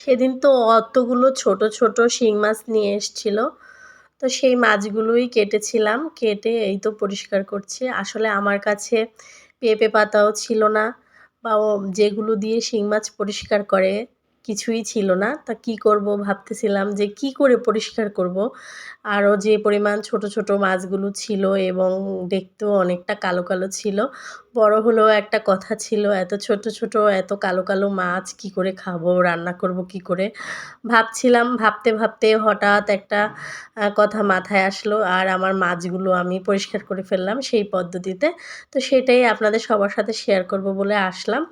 সেদিন তো অতগুলো ছোট ছোট শিং মাছ নিয়ে এসছিল। তো সেই মাছগুলোই কেটেছিলাম। কেটে এই তো পরিষ্কার করছি। আসলে আমার কাছে পেঁপে পাতাও ছিল না, বা যেগুলো দিয়ে শিং মাছ পরিষ্কার করে কিছুই ছিল না। তা কি করব ভাবতেছিলাম যে কি করে পরিষ্কার করব? আরও যে পরিমাণ ছোট ছোট মাছগুলো ছিল এবং দেখতেও অনেকটা কালো কালো ছিল। বড় হলেও একটা কথা ছিল, এত ছোট ছোট, এত কালো কালো মাছ কি করে খাব, রান্না করব কি করে? ভাবছিলাম, ভাবতে ভাবতে হঠাৎ একটা কথা মাথায় আসলো, আর আমার মাছগুলো আমি পরিষ্কার করে ফেললাম সেই পদ্ধতিতে। তো সেটাই আপনাদের সবার সাথে শেয়ার করব বলে আসলাম।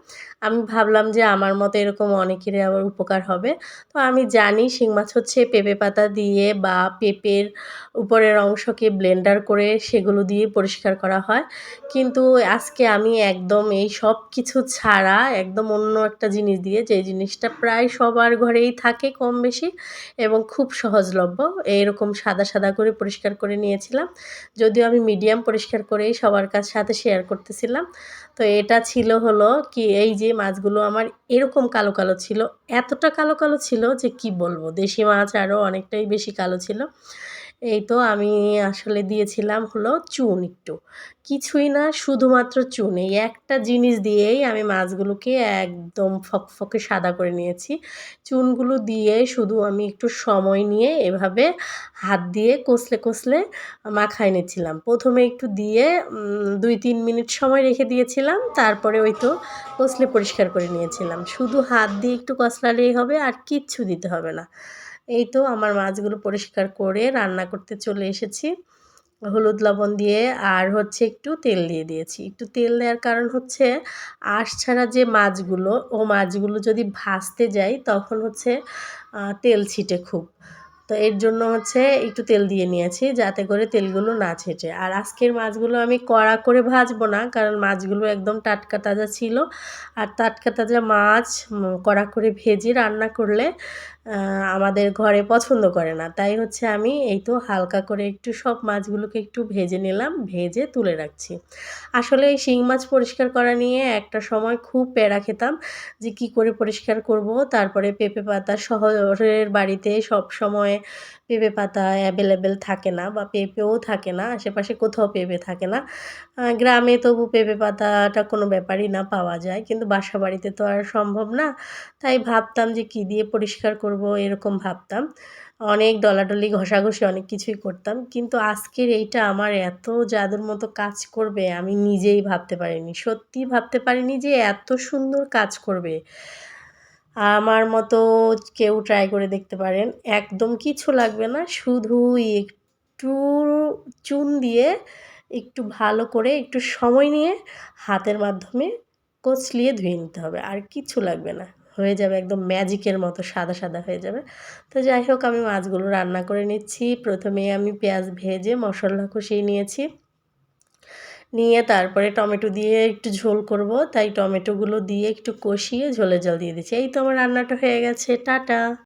আমি ভাবলাম যে আমার মতো এরকম অনেকেরই আবার উপকার হবে। তো আমি জানি শিং মাছ হচ্ছে পেঁপে পাতা দিয়ে বা পেঁপের উপরের অংশকে ব্লেন্ডার করে সেগুলো দিয়ে পরিষ্কার করা হয়। কিন্তু আজকে আমি একদম এই সব কিছু ছাড়া একদম অন্য একটা জিনিস দিয়ে যে জিনিসটা প্রায় সবার ঘরেই থাকে কম বেশি এবং খুব সহজলভ্য, এইরকম সাদা সাদা করে পরিষ্কার করে নিয়েছিলাম। যদিও আমি মিডিয়াম পরিষ্কার করেই সবার কাছ সাথে শেয়ার করতেছিলাম। তো এটা ছিল হলো কি এই যে মাছগুলো আমার এরকম কালো কালো ছিল, এতটা কালো কালো ছিল যে কি বলব? দেশি মাছ আরও অনেকটাই বেশি কালো ছিল। এই তো আমি আসলে দিয়েছিলাম হলো চুন একটু। কিছুই না, শুধুমাত্র চুন। এই একটা জিনিস দিয়েই আমি মাছগুলোকে একদম ফকফকে সাদা করে নিয়েছি। চুনগুলো দিয়ে শুধু আমি একটু সময় নিয়ে এভাবে হাত দিয়ে কষলে কষলে মাখায় নিচ্ছিলাম। প্রথমে একটু দিয়ে দুই তিন মিনিট সময় রেখে দিয়েছিলাম। তারপরে ওই তো কষলে পরিষ্কার করে নিয়েছিলাম। শুধু হাত দিয়ে একটু কষলালেই হবে আর কিচ্ছু দিতে হবে না। এই তো আমার মাছগুলো পরিষ্কার করে রান্না করতে চলে এসেছি। হলুদ লবণ দিয়ে আর হচ্ছে একটু তেল দিয়ে দিয়েছি। একটু তেল দেওয়ার কারণ হচ্ছে আঁশ ছাড়া যে মাছগুলো, ও মাছগুলো যদি ভাজতে যায় তখন হচ্ছে তেল ছিটে খুব। তো এর জন্য হচ্ছে একটু তেল দিয়ে নিয়েছি যাতে করে তেলগুলো না ছেটে আর আজকের মাছগুলো আমি কড়া করে ভাজবো না, কারণ মাছগুলো একদম টাটকা তাজা ছিল। আর টাটকা তাজা মাছ কড়া করে ভেজে রান্না করলে আমাদের ঘরে পছন্দ করে না। তাই হচ্ছে আমি এই তো হালকা করে একটু সব মাছগুলোকে একটু ভেজে নিলাম, ভেজে তুলে রাখছি। আসলে এই শিং মাছ পরিষ্কার করা নিয়ে একটা সময় খুব প্যারা খেতাম যে কি করে পরিষ্কার করব, তারপরে পেঁপে পাতা শহরের বাড়িতে সব সময় পেঁপে পাতা অ্যাভেলেবেল থাকে না বা পেঁপেও থাকে না, আশেপাশে কোথাও পেঁপে থাকে না। গ্রামে তবু পেঁপে পাতাটা কোনো ব্যাপারই না পাওয়া যায়, কিন্তু বাসা বাড়িতে তো আর সম্ভব না। তাই ভাবতাম যে কি দিয়ে পরিষ্কার করব এরকম ভাবতাম। অনেক ডলাডলি, ঘষাঘষি অনেক কিছুই করতাম, কিন্তু আজকের এইটা আমার এত জাদুর মতো কাজ করবে আমি নিজেই ভাবতে পারিনি। সত্যি ভাবতে পারিনি যে এত সুন্দর কাজ করবে। আমার মতো কেউ ট্রাই করে দেখতে পারেন। একদম কিছু লাগবে না, শুধু একটু চুন দিয়ে একটু ভালো করে একটু সময় নিয়ে হাতের মাধ্যমে কচলিয়ে ধুয়ে নিতে হবে। আর কিছু লাগবে না, হয়ে যাবে একদম ম্যাজিকের মতো, সাদা সাদা হয়ে যাবে। তো যাই হোক, আমি মাছগুলো রান্না করে নিচ্ছি। প্রথমে আমি পেঁয়াজ ভেজে মশলা কষিয়ে নিয়েছি। নিয়ে তারপরে টমেটো দিয়ে একটু ঝোল করব। তাই টমেটোগুলো দিয়ে একটু কষিয়ে ঝোলে জল দিয়ে দিচ্ছি। এই তো আমার রান্নাটা হয়ে গেছে। টাটা!